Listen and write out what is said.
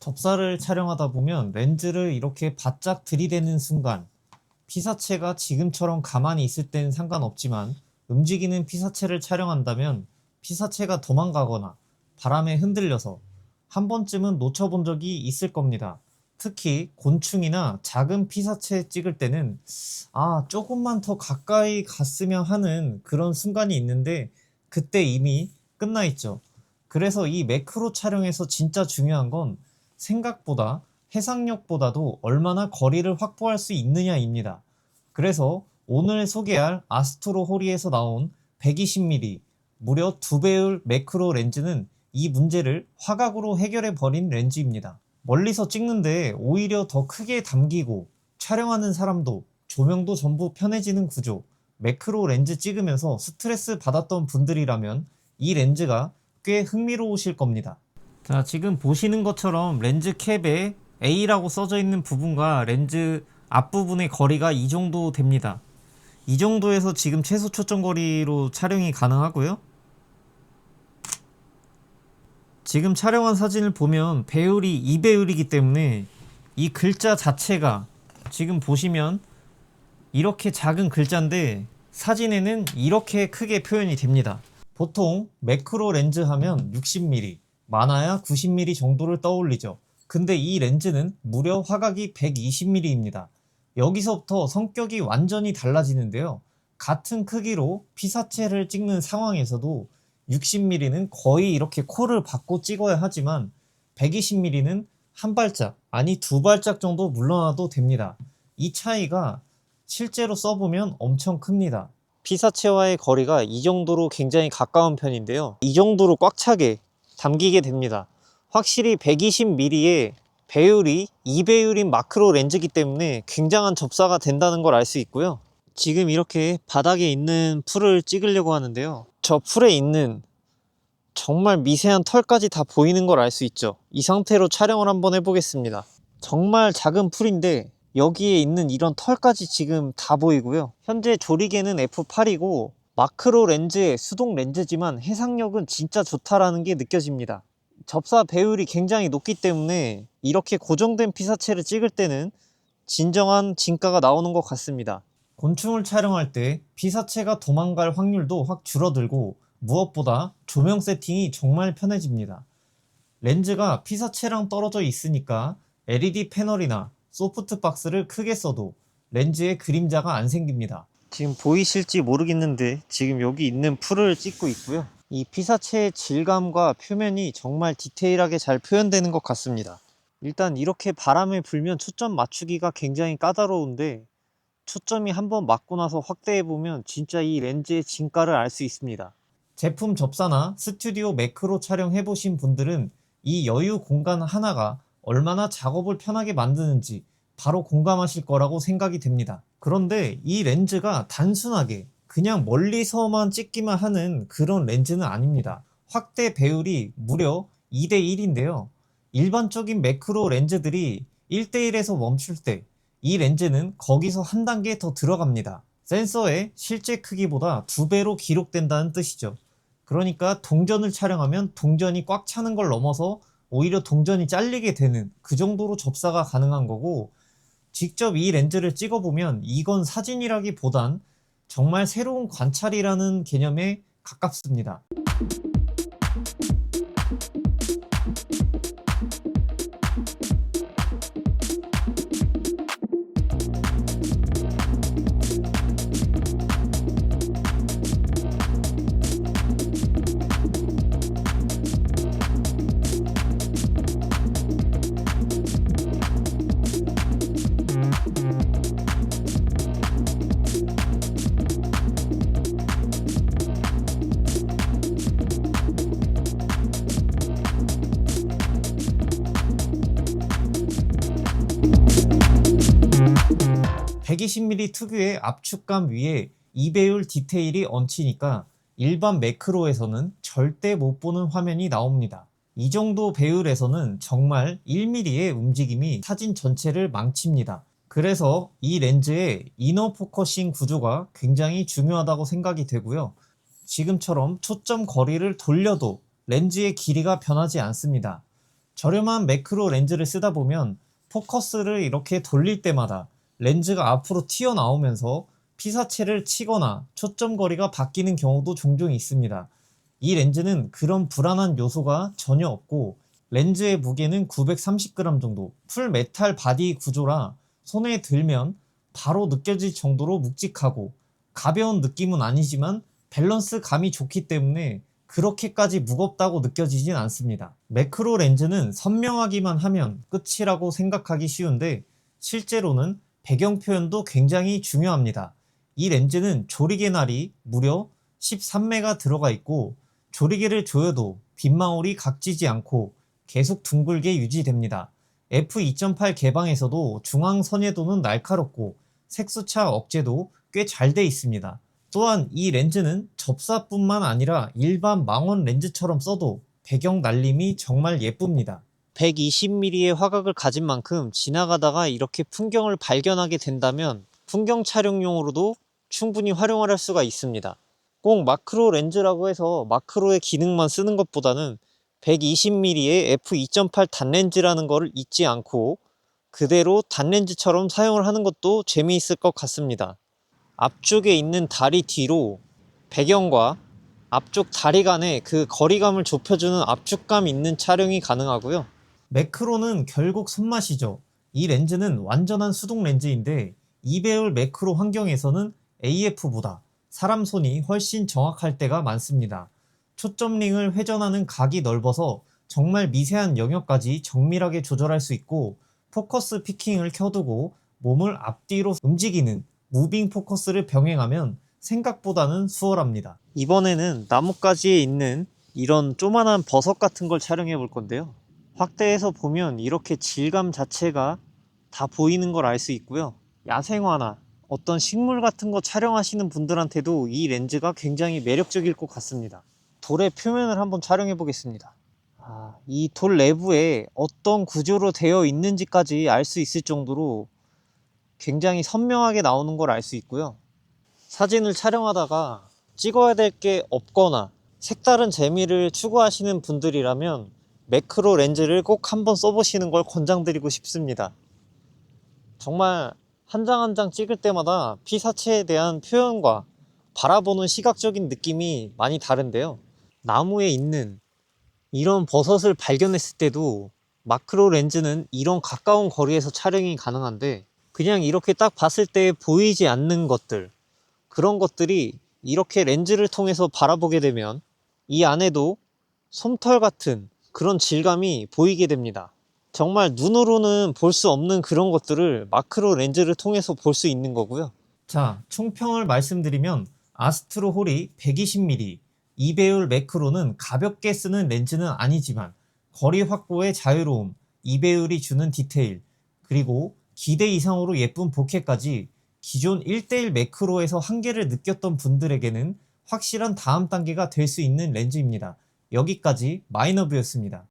접사를 촬영하다 보면 렌즈를 이렇게 바짝 들이대는 순간 피사체가 지금처럼 가만히 있을 땐 상관없지만 움직이는 피사체를 촬영한다면 피사체가 도망가거나 바람에 흔들려서 한 번쯤은 놓쳐본 적이 있을 겁니다. 특히 곤충이나 작은 피사체 찍을 때는 아, 조금만 더 가까이 갔으면 하는 그런 순간이 있는데 그때 이미 끝나 있죠. 그래서 이 매크로 촬영에서 진짜 중요한 건 생각보다 해상력보다도 얼마나 거리를 확보할 수 있느냐입니다. 그래서 오늘 소개할 아스트로 호리에서 나온 120mm 무려 두 배율 매크로 렌즈는 이 문제를 화각으로 해결해 버린 렌즈입니다. 멀리서 찍는데 오히려 더 크게 담기고 촬영하는 사람도 조명도 전부 편해지는 구조. 매크로 렌즈 찍으면서 스트레스 받았던 분들이라면 이 렌즈가 꽤 흥미로우실 겁니다. 자, 지금 보시는 것처럼 렌즈 캡에 A라고 써져 있는 부분과 렌즈 앞부분의 거리가 이 정도 됩니다. 이 정도에서 지금 최소 초점 거리로 촬영이 가능하고요. 지금 촬영한 사진을 보면 배율이 2배율이기 때문에 이 글자 자체가 지금 보시면 이렇게 작은 글자인데 사진에는 이렇게 크게 표현이 됩니다. 보통 매크로 렌즈 하면 60mm, 많아야 90mm 정도를 떠올리죠. 근데 이 렌즈는 무려 화각이 120mm입니다. 여기서부터 성격이 완전히 달라지는데요. 같은 크기로 피사체를 찍는 상황에서도 60mm는 거의 이렇게 코를 받고 찍어야 하지만 120mm는 한 발짝, 아니 두 발짝 정도 물러나도 됩니다. 이 차이가 실제로 써보면 엄청 큽니다. 피사체와의 거리가 이 정도로 굉장히 가까운 편인데요. 이 정도로 꽉 차게 담기게 됩니다. 확실히 120mm의 배율이 2배율인 마크로 렌즈이기 때문에 굉장한 접사가 된다는 걸 알 수 있고요. 지금 이렇게 바닥에 있는 풀을 찍으려고 하는데요. 저 풀에 있는 정말 미세한 털까지 다 보이는 걸 알 수 있죠. 이 상태로 촬영을 한번 해보겠습니다. 정말 작은 풀인데 여기에 있는 이런 털까지 지금 다 보이고요. 현재 조리개는 F8이고 마크로 렌즈의 수동 렌즈지만 해상력은 진짜 좋다라는 게 느껴집니다. 접사 배율이 굉장히 높기 때문에 이렇게 고정된 피사체를 찍을 때는 진정한 진가가 나오는 것 같습니다. 곤충을 촬영할 때 피사체가 도망갈 확률도 확 줄어들고 무엇보다 조명 세팅이 정말 편해집니다. 렌즈가 피사체랑 떨어져 있으니까 LED 패널이나 소프트 박스를 크게 써도 렌즈에 그림자가 안 생깁니다. 지금 보이실지 모르겠는데 지금 여기 있는 풀을 찍고 있고요. 이 피사체의 질감과 표면이 정말 디테일하게 잘 표현되는 것 같습니다. 일단 이렇게 바람에 불면 초점 맞추기가 굉장히 까다로운데 초점이 한번 맞고 나서 확대해 보면 진짜 이 렌즈의 진가를 알 수 있습니다. 제품 접사나 스튜디오 매크로 촬영해 보신 분들은 이 여유 공간 하나가 얼마나 작업을 편하게 만드는지 바로 공감하실 거라고 생각이 됩니다. 그런데 이 렌즈가 단순하게 그냥 멀리서만 찍기만 하는 그런 렌즈는 아닙니다. 확대 배율이 무려 2대1인데요. 일반적인 매크로 렌즈들이 1대1에서 멈출 때 이 렌즈는 거기서 한 단계 더 들어갑니다. 센서의 실제 크기보다 두 배로 기록된다는 뜻이죠. 그러니까 동전을 촬영하면 동전이 꽉 차는 걸 넘어서 오히려 동전이 잘리게 되는 그 정도로 접사가 가능한 거고 직접 이 렌즈를 찍어보면 이건 사진이라기보단 정말 새로운 관찰이라는 개념에 가깝습니다. (120mm) 특유의 압축감 위에 2배율 디테일이 얹히니까 일반 매크로에서는 절대 못 보는 화면이 나옵니다. 이 정도 배율에서는 정말 1mm의 움직임이 사진 전체를 망칩니다. 그래서 이 렌즈의 이너 포커싱 구조가 굉장히 중요하다고 생각이 되고요. 지금처럼 초점 거리를 돌려도 렌즈의 길이가 변하지 않습니다. 저렴한 매크로 렌즈를 쓰다 보면 포커스를 이렇게 돌릴 때마다 렌즈가 앞으로 튀어나오면서 피사체를 치거나 초점 거리가 바뀌는 경우도 종종 있습니다. 이 렌즈는 그런 불안한 요소가 전혀 없고 렌즈의 무게는 930g 정도 풀 메탈 바디 구조라 손에 들면 바로 느껴질 정도로 묵직하고 가벼운 느낌은 아니지만 밸런스 감이 좋기 때문에 그렇게까지 무겁다고 느껴지진 않습니다. 매크로 렌즈는 선명하기만 하면 끝이라고 생각하기 쉬운데 실제로는 배경 표현도 굉장히 중요합니다. 이 렌즈는 조리개 날이 무려 13매가 들어가 있고 조리개를 조여도 빗망울이 각지지 않고 계속 둥글게 유지됩니다. f2.8 개방에서도 중앙 선예도는 날카롭고 색수차 억제도 꽤 잘 돼 있습니다. 또한 이 렌즈는 접사뿐만 아니라 일반 망원 렌즈처럼 써도 배경 날림이 정말 예쁩니다. 120mm의 화각을 가진 만큼 지나가다가 이렇게 풍경을 발견하게 된다면 풍경 촬영용으로도 충분히 활용을 할 수가 있습니다. 꼭 마크로 렌즈라고 해서 마크로의 기능만 쓰는 것보다는 120mm의 f2.8 단렌즈라는 것을 잊지 않고 그대로 단렌즈처럼 사용을 하는 것도 재미있을 것 같습니다. 앞쪽에 있는 다리 뒤로 배경과 앞쪽 다리 간의 그 거리감을 좁혀주는 압축감 있는 촬영이 가능하고요. 매크로는 결국 손맛이죠. 이 렌즈는 완전한 수동 렌즈인데 2배율 매크로 환경에서는 AF보다 사람 손이 훨씬 정확할 때가 많습니다. 초점링을 회전하는 각이 넓어서 정말 미세한 영역까지 정밀하게 조절할 수 있고 포커스 피킹을 켜두고 몸을 앞뒤로 움직이는 무빙 포커스를 병행하면 생각보다는 수월합니다. 이번에는 나뭇가지에 있는 이런 조만한 버섯 같은 걸 촬영해 볼 건데요. 확대해서 보면 이렇게 질감 자체가 다 보이는 걸 알 수 있고요. 야생화나 어떤 식물 같은 거 촬영하시는 분들한테도 이 렌즈가 굉장히 매력적일 것 같습니다. 돌의 표면을 한번 촬영해 보겠습니다. 아, 이 돌 내부에 어떤 구조로 되어 있는지까지 알 수 있을 정도로 굉장히 선명하게 나오는 걸 알 수 있고요. 사진을 촬영하다가 찍어야 될 게 없거나 색다른 재미를 추구하시는 분들이라면 매크로 렌즈를 꼭 한번 써보시는 걸 권장드리고 싶습니다. 정말 한 장 한 장 찍을 때마다 피사체에 대한 표현과 바라보는 시각적인 느낌이 많이 다른데요. 나무에 있는 이런 버섯을 발견했을 때도 마크로 렌즈는 이런 가까운 거리에서 촬영이 가능한데 그냥 이렇게 딱 봤을 때 보이지 않는 것들 그런 것들이 이렇게 렌즈를 통해서 바라보게 되면 이 안에도 솜털 같은 그런 질감이 보이게 됩니다. 정말 눈으로는 볼 수 없는 그런 것들을 마크로 렌즈를 통해서 볼 수 있는 거고요. 자, 총평을 말씀드리면 아스트로 홀이 120mm, 2배율 매크로는 가볍게 쓰는 렌즈는 아니지만 거리 확보의 자유로움, 2배율이 주는 디테일, 그리고 기대 이상으로 예쁜 보케까지 기존 1대1 매크로에서 한계를 느꼈던 분들에게는 확실한 다음 단계가 될 수 있는 렌즈입니다. 여기까지 마이너뷰였습니다.